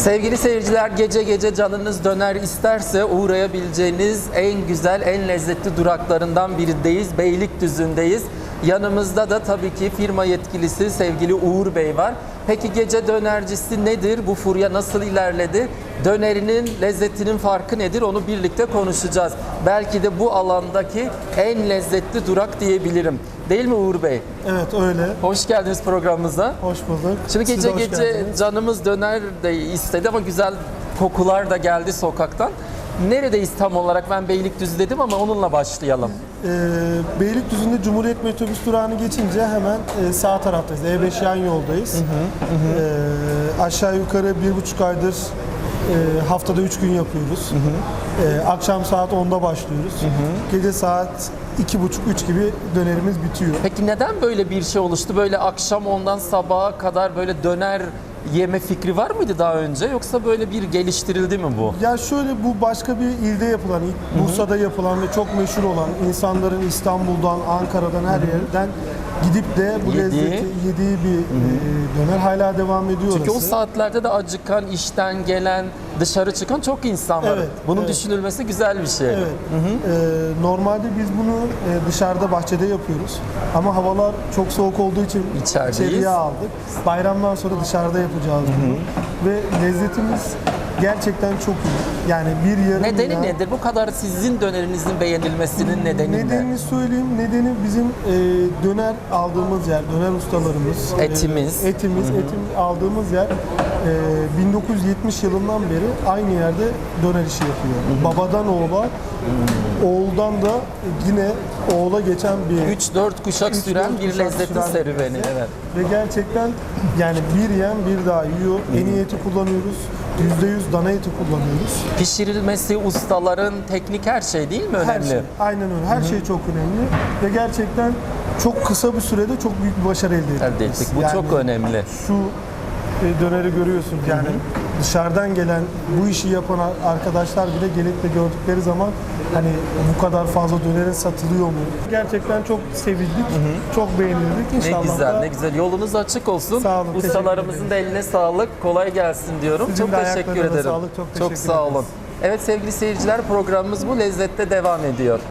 Sevgili seyirciler gece gece canınız döner isterse uğrayabileceğiniz en güzel, en lezzetli duraklarından birindeyiz. Beylikdüzü'ndeyiz. Yanımızda da tabii ki firma yetkilisi sevgili Uğur Bey var. Peki gece dönercisi nedir? Bu furya nasıl ilerledi? Dönerinin lezzetinin farkı nedir? Onu birlikte konuşacağız. Belki de bu alandaki en lezzetli durak diyebilirim. Değil mi Uğur Bey? Evet öyle. Hoş geldiniz programımıza. Hoş bulduk. Şimdi gece gece geldiniz. canımız döner de istedi ama güzel kokular da geldi sokaktan. Neredeyiz tam olarak? Ben Beylikdüzü dedim ama onunla başlayalım. Ee, Beylikdüzü'nde Cumhuriyet Metrobüs durağını geçince hemen e, sağ taraftayız. E5 yan yoldayız. Ee, aşağı yukarı bir buçuk aydır e, haftada üç gün yapıyoruz. Ee, akşam saat 10'da başlıyoruz. Gece saat iki buçuk üç gibi dönerimiz bitiyor. Peki neden böyle bir şey oluştu? Böyle akşam ondan sabaha kadar böyle döner yeme fikri var mıydı daha önce? Yoksa böyle bir geliştirildi mi bu? Ya şöyle bu başka bir ilde yapılan, Bursa'da yapılan ve çok meşhur olan insanların İstanbul'dan, Ankara'dan her yerden gidip de bu Yediği. lezzeti yediği bir e, döner hala devam ediyor Çünkü o orası. saatlerde de acıkan, işten gelen, dışarı çıkan çok insan var. Evet, Bunun evet. düşünülmesi güzel bir şey. Evet. E, normalde biz bunu e, dışarıda bahçede yapıyoruz. Ama havalar çok soğuk olduğu için İçerideyiz. içeriye aldık. Bayramdan sonra dışarıda yapacağız bunu. Ve lezzetimiz gerçekten çok iyi. Yani bir yarım Nedeni yağ- nedir? Bu kadar sizin dönerinizin beğenilmesinin nedeni ne? Nedenini söyleyeyim. Nedeni bizim e, döner aldığımız yer, döner ustalarımız. e, Etimiz. etimiz, etim aldığımız yer e, 1970 yılından beri aynı yerde döner işi yapıyor. Babadan oğula, oğuldan da yine oğula geçen bir 3-4 kuşak üç, süren bir lezzetin serüveni. Evet. Ve gerçekten yani bir yiyen bir daha yiyor. En iyi eti kullanıyoruz. %100 dana eti kullanıyoruz. Pişirilmesi, ustaların, teknik her şey değil mi Her önemli? şey, aynen öyle. Her şey çok önemli ve gerçekten çok kısa bir sürede çok büyük bir başarı elde ettik. Elde ettik. Bu Yani çok önemli. Şu e, döneri görüyorsunuz yani dışarıdan gelen bu işi yapan ar- arkadaşlar bile gelip de gördükleri zaman hani bu kadar fazla dönerin satılıyor mu? Gerçekten çok sevildik, çok beğenildik. Ne İnşallah güzel, da ne güzel. Yolunuz açık olsun. Sağ olun, Ustalarımızın da eline sağlık. Kolay gelsin diyorum. Sizin çok teşekkür ederim. sağlık, çok teşekkür sağ olun. ederiz. Evet sevgili seyirciler programımız bu lezzette devam ediyor.